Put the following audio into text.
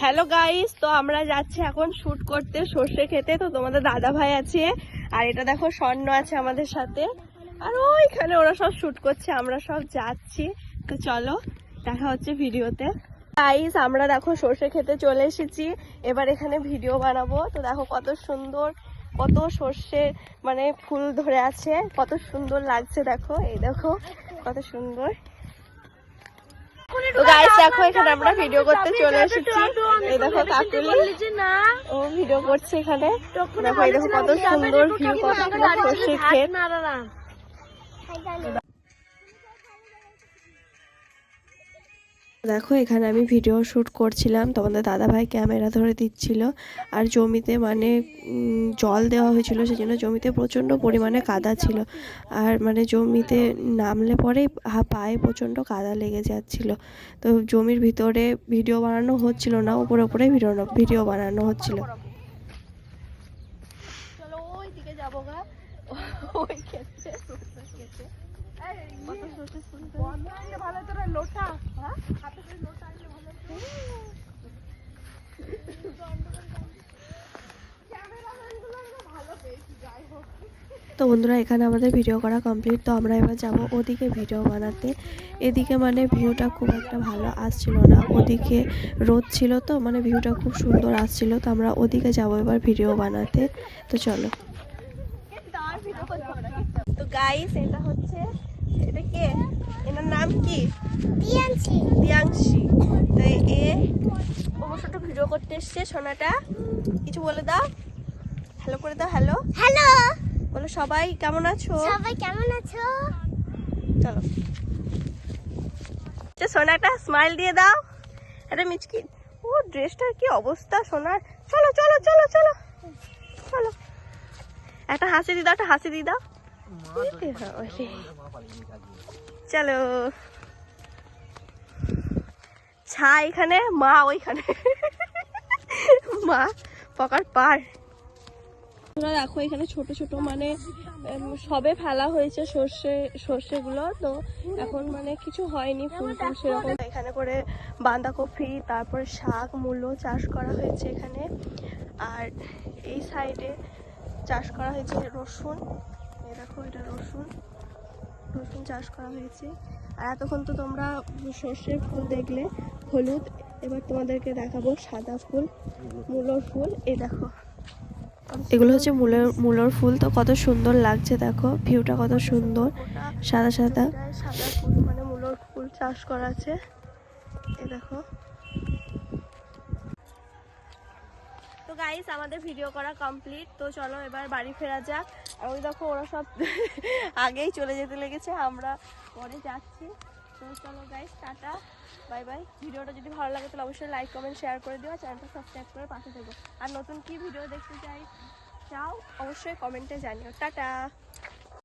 Hello guys তো আমরা যাচ্ছি এখন শুট করতে সর্ষে খেতে। তো তোমাদের দাদা ভাই আছে, আর এটা দেখো, স্বর্ণ আছে আমাদের সাথে। আর ওইখানে ওরা সব শুট করছে, আমরা সব যাচ্ছি। তো চলো, দেখা হচ্ছে ভিডিওতে। গাইস আমরা দেখো সর্ষে খেতে চলে এসেছি। এবার এখানে ভিডিও বানাবো। তো দেখো কত সুন্দর, কত সর্ষে মানে ফুল ধরে আছে। কত সুন্দর লাগছে, দেখো। এই দেখো, কত সুন্দর। তো গাইস দেখো এখানে আমরা ভিডিও করতে চলে এসেছি। এই দেখো কাকুলি ও ভিডিও করছে এখানে। দেখো এই দেখো কত সুন্দর ভিউ কত সুন্দর সর্ষে ক্ষেত। দেখো এখানে আমি ভিডিও শ্যুট করছিলাম তোমাদের দাদা ভাই ক্যামেরা ধরে দিচ্ছিল। আর জমিতে মানে জল দেওয়া হয়েছিল সেজন্য জমিতে প্রচণ্ড পরিমাণে কাদা ছিল। আর মানে জমিতে নামলে পরেই হা- পায়ে প্রচণ্ড কাদা লেগে যাচ্ছিল। তো জমির ভিতরে ভিডিও বানানো হচ্ছিল না উপরে উপরে ভিডিও ভিডিও বানানো হচ্ছিল। চলো ওই দিকে যাব গা। ওই ক্ষেত্রে কত সর্ষে ফুল তো বন্ধুরা, এখানে আমাদের ভিডিও করা কমপ্লিট তো আমরা এবার যাব ওদিকে ভিডিও বানাতে। এদিকে মানে ভিউটা খুব একটা ভালো আসছিল না। ওদিকে রোদ ছিল তো মানে ভিউটা খুব সুন্দর আসছিল। তো আমরা ওদিকে যাব এবার ভিডিও বানাতে। তো চলো। তো গাইস এটা হচ্ছে, এটা কে? নাম কি? দিয়ানছি দিয়াংশি। তো এ অবশ্যটা ভিডিও করতে এসছে। সোনাটা কিছু বলে দাও। হ্যালো করে দাও হ্যালো হ্যালো বলো সবাই কেমন আছো? সবাই কেমন আছো? চলো। যে সোনাটা স্মাইল দিয়ে দাও। আরে মিচকি ও ড্রেসটার কি অবস্থা সোনার? চলো চলো চলো চলো। চলো। একটা হাসি দিয়ে দাও একটা হাসি দিয়ে দাও। চলো। ছা, এখানে, মা ওইখানে। মা, পকার পার। তোমরা দেখো, এখানে ছোট ছোট মানে সবে ফেলা হয়েছে সর্ষে, সর্ষেগুলো। তো এখন মানে কিছু হয়নি, ফুল টুল সেরকম। এখানে করে বাঁধাকপি, তারপরে শাক, মূলো চাষ করা হয়েছে এখানে। আর এই সাইডে চাষ করা হয়েছে রসুন। দেখো, এটা রসুন। রসুন চাষ করা হয়েছে। আর এতক্ষণ তো তোমরা সর্ষের ফুল দেখলে হলুদ এবার তোমাদেরকে দেখাবো সাদা ফুল মূলোর ফুল এই দেখো। এগুলো হচ্ছে মূলের মূলর ফুল তো কত সুন্দর লাগছে দেখো। ভিউটা কত সুন্দর সাদা সাদা। সাদা ফুল মানে মূলর ফুল চাষ করা আছে। এই দেখো। তো গাইস আমাদের ভিডিও করা কমপ্লিট তো চলো এবার বাড়ি ফেরা যাক। ওই দেখো, ওরা সব আগেই চলে যেতে লেগেছে, আমরা পরে যাচ্ছি। তো চলো গাইস টাটা। বাই বাই ভিডিওটা যদি ভালো লাগে, তাহলে অবশ্যই লাইক কমেন্ট শেয়ার করে দিও চ্যানেলটা সাবস্ক্রাইব করে পাশে থেকো। আর নতুন কি ভিডিও দেখতে চাই, চাও, অবশ্যই কমেন্টে জানিও। টাটা।